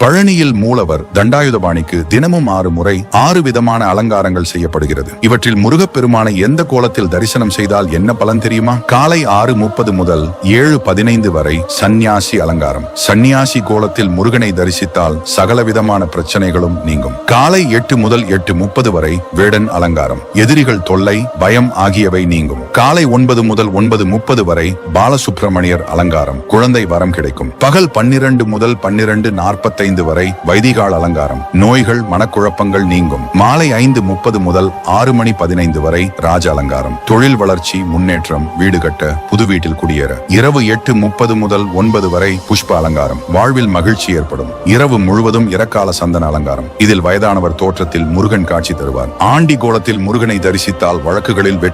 பழனியில் மூலவர் தண்டாயுதபாணிக்கு தினமும் ஆறு முறை ஆறு விதமான அலங்காரங்கள் செய்யப்படுகிறது. இவற்றில் முருகப்பெருமானை எந்த கோலத்தில் தரிசனம் செய்தால் என்ன பலன் தெரியுமா? காலை ஆறு முப்பது முதல் ஏழு பதினைந்து வரை சந்நியாசி அலங்காரம். சந்நியாசி கோலத்தில் முருகனை தரிசித்தால் சகல விதமான பிரச்சனைகளும் நீங்கும். காலை எட்டு முதல் எட்டு முப்பது வரை வேடன் அலங்காரம். எதிரிகள் தொல்லை பயம் ஆகியவை நீங்கும். காலை ஒன்பது முதல் ஒன்பது முப்பது வரை பாலசுப்பிரமணியர் அலங்காரம். குழந்தை வரம் கிடைக்கும். பகல் பன்னிரண்டு முதல் பன்னிரண்டு நாற்பத்தைந்து வரை வைதிகால் அலங்காரம். நோய்கள் மனக்குழப்பங்கள் நீங்கும். மாலை ஐந்து முப்பது முதல் ஆறு மணி பதினைந்து வரை ராஜ அலங்காரம். தொழில் வளர்ச்சி முன்னேற்றம் வீடு கட்ட புது வீட்டில் குடியேற. இரவு எட்டு முப்பது முதல் ஒன்பது வரை புஷ்ப அலங்காரம். வாழ்வில் மகிழ்ச்சி ஏற்படும். இரவு முழுவதும் இரக்கால சந்தன அலங்காரம். இதில் வயதானவர் தோற்றத்தில் முருகன் காட்சி தருவார். ஆண்டி கோலத்தில் முருகனை தரிசித்தால் வழக்குகளில் வெற்றி